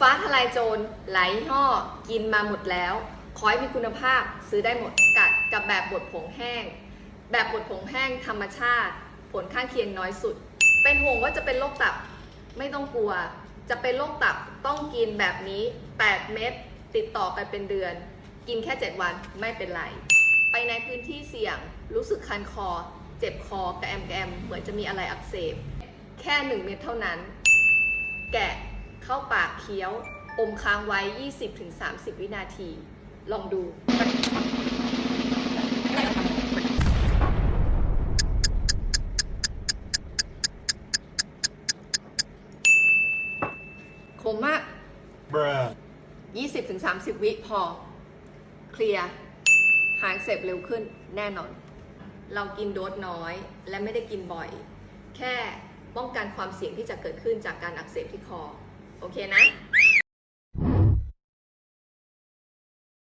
ฟ้าทลายโจรหลายยี่ห้อกินมาหมดแล้ว ขอให้มีคุณภาพซื้อได้หมดกัดกับแบบบดผงแห้ง แบบบดผงแห้งธรรมชาติ ผลข้างเคียงน้อยสุด เป็นห่วงว่าจะเป็นโรคตับไม่ต้องกลัว จะเป็นโรคตับต้องกินแบบนี้ 8 เม็ดติดต่อกันเป็นเดือน กินแค่ 7 วันไม่เป็นไร ไปในพื้นที่เสี่ยงรู้สึกคันคอ เจ็บคอกระแอมกระแอมเหมือนจะมีอะไรอักเสบ แค่ 1 เม็ดเท่านั้น แกะ เข้าปากเคี้ยว อมค้างไว้ 20-30 วินาที ลองดูขมมาก Bruh. 20-30 วิพอ เคลียร์ หายอักเสพเร็วขึ้นแน่นอน เรากินโดสน้อยและไม่ได้กินบ่อย แค่ป้องกันความเสี่ยงที่จะเกิดขึ้นจากการอักเสบที่คอ โอเคนะ